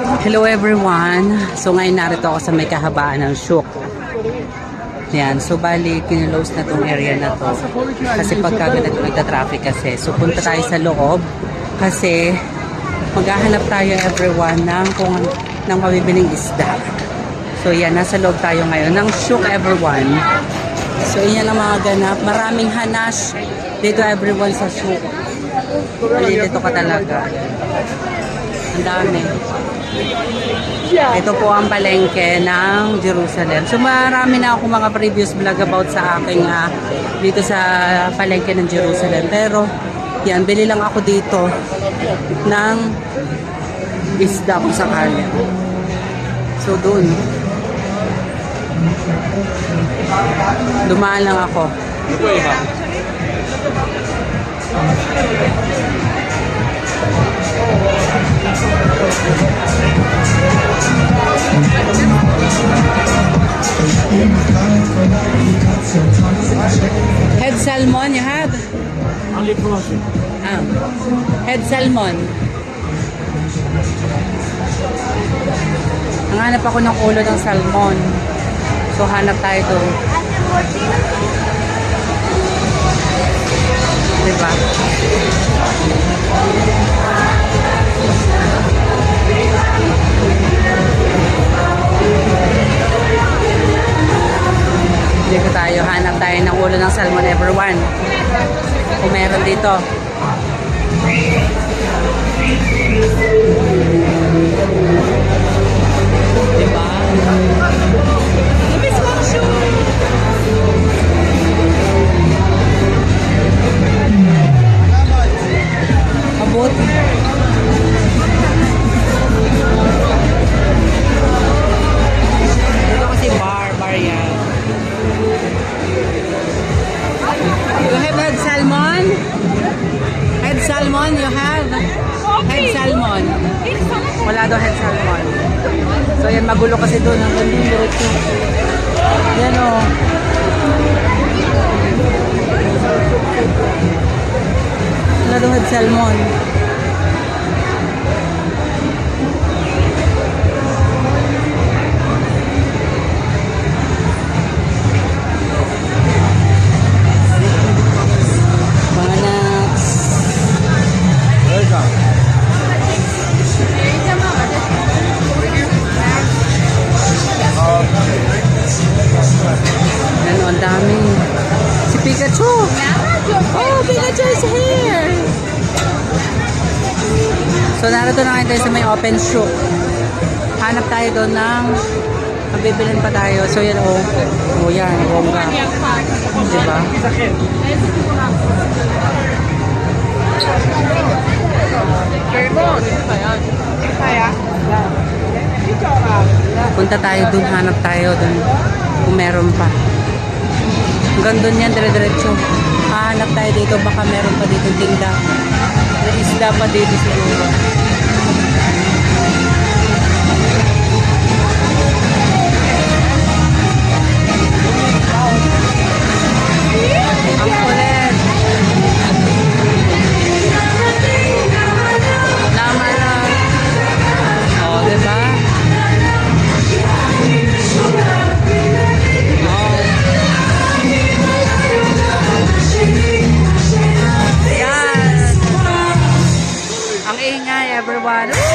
Hello everyone! So ngayon narito ako sa may kahabaan ng Shuk. Yan, so bali, kinulose na tong area na to. Kasi pagka ganito nagta-traffic kasi. So punta tayo sa loob kasi maghahanap tayo everyone ng kung ng mabibiling isda. So yan, nasa loob tayo ngayon ng Shuk everyone. So yan ang mga ganap. Maraming hanash dito everyone sa Shuk. Dito ka talaga. Ang dami. Ito po ang palengke ng Jerusalem. So marami na ako mga previous vlog about sa aking ah, dito sa palengke ng Jerusalem. Pero yan, bili lang ako dito ng isda kung sakali. So doon. Dumaan lang ako. Head salmon you have? Only frozen. Ah. Head salmon. Hanap ako ng ulo ng salmon. So hanap tayo doon. Diba? Dito tayo, hanap tayo ng ulo ng salmon everyone. Kung meron dito. Wala daw head salmon. So yan, magulo kasi doon. Ang gandun diretso. Yan o. Wala daw head salmon. Pikachu. Oh, Pikachu is here. So, narito na ngayon tayo sa may open show. Hanap tayo doon ng mabibilin pa tayo. So, yan, oh. Oh, yan, bongga. Diba? Punta tayo doon, hanap tayo doon. Kung meron pa. Hanggang doon yan, dire-diretso. Hahanap tayo dito, baka meron pa dito tinda. May isda pa dito siguro. everybody.